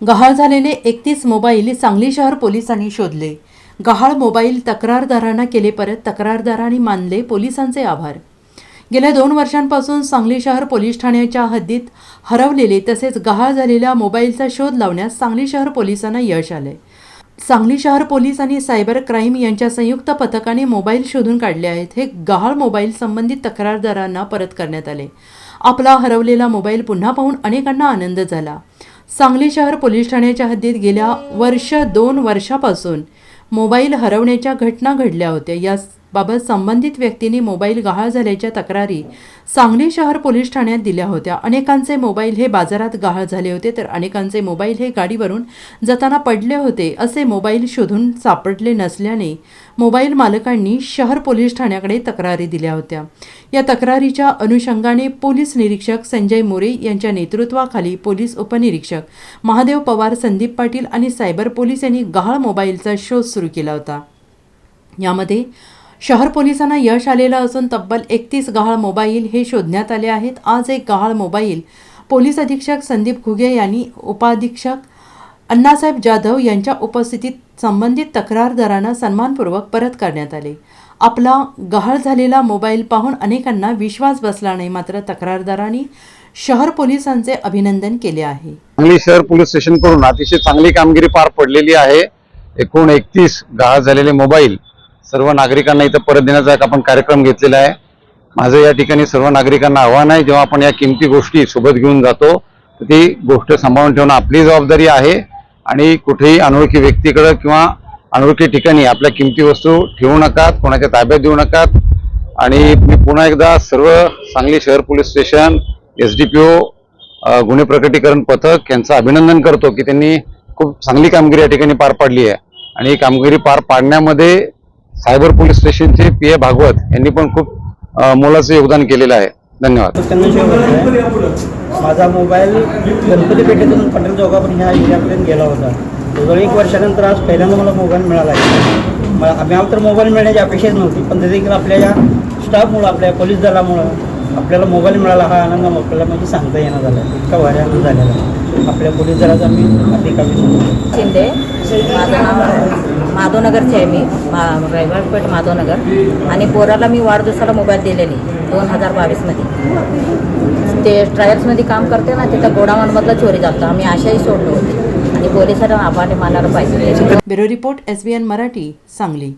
गहाळ झालेले एकतीस मोबाईल सांगली शहर पोलिसांनी शोधले. गहाळ मोबाईल तक्रारदारांना केले परत तक्रारदारांनी मानले पोलिसांचे आभार. गेल्या दोन वर्षांपासून सांगली शहर पोलीस ठाण्याच्या हद्दीत हरवलेले तसेच गहाळ झालेल्या मोबाईलचा शोध लावण्यास सांगली शहर पोलिसांना यश आले. सांगली शहर पोलीस आणि सायबर क्राईम यांच्या संयुक्त पथकाने मोबाईल शोधून काढले आहेत. हे गहाळ मोबाईल संबंधित तक्रारदारांना परत करण्यात आले. आपला हरवलेला मोबाईल पुन्हा पाहून अनेकांना आनंद झाला. सांगली शहर पोलीस ठाण्याच्या हद्दीत गेल्या वर्ष दोन वर्षापासून मोबाईल हरवण्याच्या घटना घडल्या होत्या. बाबत संबंधित व्यक्तींनी मोबाईल गहाळ झाल्याच्या तक्रारी सांगली शहर पोलीस ठाण्यात दिल्या होत्या. अनेकांचे मोबाईल हे बाजारात गहाळ झाले होते तर अनेकांचे मोबाईल हे गाडीवरून जाताना पडले होते असे मोबाईल शोधून सापडले नसल्याने मोबाईल मालकांनी शहर पोलीस ठाण्याकडे तक्रारी दिल्या होत्या. या तक्रारीच्या अनुषंगाने पोलीस निरीक्षक संजय मोरे यांच्या नेतृत्वाखाली पोलीस उपनिरीक्षक महादेव पवार संदीप पाटील आणि सायबर पोलीस यांनी गहाळ मोबाईलचा शोध सुरू केला होता. यामध्ये शहर पोलिसांना यश आलेलं असून तब्बल एकतीस गहाळ मोबाईल हे शोधण्यात आले आहेत. आज एक गहाळ मोबाईल पोलीस अधीक्षक संदीप घुगे यांनी उपाधीक्षक अण्णासाहेब जाधव यांच्या उपस्थितीत संबंधित तक्रारदारांना सन्मानपूर्वक परत करण्यात आले. आपला गहाळ झालेला मोबाईल पाहून अनेकांना विश्वास बसला नाही मात्र तक्रारदारांनी शहर पोलिसांचे अभिनंदन केले आहे. सांगली शहर पोलीस स्टेशनकडून अतिशय चांगली कामगिरी पार पडलेली आहे. एकूण एकतीस गहाळ झालेले मोबाईल सर्व नागरिकांना इथं परत देण्याचा एक आपण कार्यक्रम घेतलेला आहे. माझं या ठिकाणी सर्व नागरिकांना आव्हान आहे जेव्हा आपण या किमती गोष्टी सोबत घेऊन जातो तर ती गोष्ट सांभाळून ठेवणं आपली जबाबदारी आहे. आणि कुठेही अनोळखी व्यक्तीकडं किंवा अनोळखी ठिकाणी आपल्या किमती वस्तू ठेवू नकात कोणाच्या ताब्यात देऊ नकात. आणि मी पुन्हा एकदा सर्व सांगली शहर police station S D P O गुन्हे प्रकटीकरण पथक यांचं अभिनंदन करतो की त्यांनी खूप चांगली कामगिरी या ठिकाणी पार पाडली आहे. आणि ही कामगिरी पार पाडण्यामध्ये सायबर पोलीस स्टेशनचे पी ए भागवत यांनी पण खूप मोलाचं योगदान केलेलं आहे. धन्यवाद. माझा मोबाईल गणपती पेठेतून पटेल चौकापर्यंत ह्या एरियापर्यंत गेला होता. जवळ एक वर्षानंतर आज पहिल्यांदा मला मोबाईल मिळाला आहे. मला आम्ही तर मोबाईल मिळण्याची अपेक्षाच नव्हती पण ते देखील आपल्या या स्टाफमुळं आपल्या पोलीस दलामुळं आपल्याला मोबाईल मिळाला हा आनंद आपल्याला म्हणजे सांगता येणं झाला. आहे इतका भारी आनंद झालेला आपल्या पोलीस दलाचा मी अधिक अभिनंदन. शिंदे. माझं नाव माधवनगरचे आहे मी मा रविवारपेठ माधवनगर. आणि पोराला मी वाढदिवसाला मोबाईल दिलेली दोन हजार बावीसमध्ये. ते ट्रायल्समध्ये काम करते ना तिथं गोडाऊनमधला चोरी झालं आम्ही आशाही सोडलो होते. आणि पोलिसांना आव्हाने मानायला पाहिजे. Bureau report S B N Marathi Sangli.